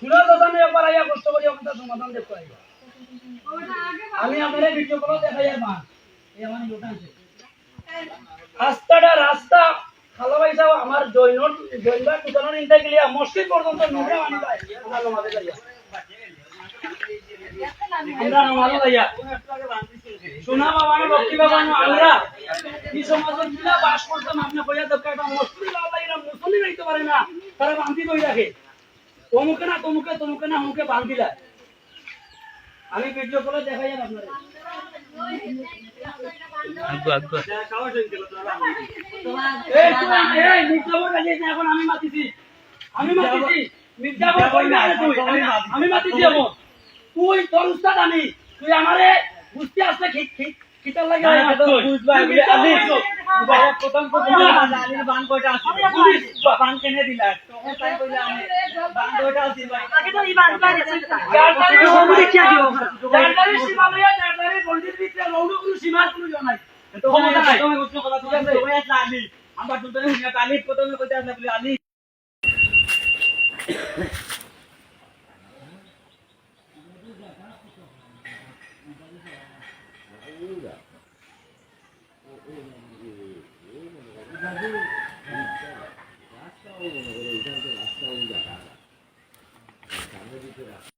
শুনার কথা নেই একবার আইয়া কষ্ট করি আপনার সমাধান দেখতে আইবা আমি আপনার ভিডিও কল দেখাই মা। এই আমার ইউটা আছে রাস্তাটা রাস্তা। খালা ভাই সাহেব আমার জৈন জৈনবার দোকানের ইন্টা গেলিয়া, মসজিদ পর্যন্ত লক্ষ্মী বাবা আমরা এই সমাজের বাস করতাম। আপনি কইয়া দরকার মসজিদ বাবা এরা পারে না। তারা বান্ধি কই রাখে। তমুকে না তমুকে তমুকে না হুমকে অমুকে বান্ধিলা আমি ভিডিও করে দেখাই আর আপনারা তুই, এই, মির্জাপুর এখন আমি মাতিছি। আমি মাতিছি। মির্জাপুর কই না তুই? আমি- আমি মাতিছি এখন। তুই তোর উস্তাদ আমি। তুই আমারে বুঝতে আসলে খি- খি- খিতার লাগে তো তুই। বুঝবা, আলি। কইছো। বাবা প্রথম প্রথম। আলির বান কয়টা বা- বান কেনে দিলা? তখন তাই কইলা আমি, বান কয়টা আছিল ভাই? জারদারি জারদারি সীমা লইয়া জারদারি বন্দির ভিতরে রৌদ্র কোনো সীমার কোনো ইয়ে নাই। ক্ষমতা নাই। প্রথমে প্রশ্ন করা ছিল, তোমায় আসলা আলি। আমার দুজনে শুনিয়া আলি প্রথমে কইতে আসলা বলে আলি রাস্তা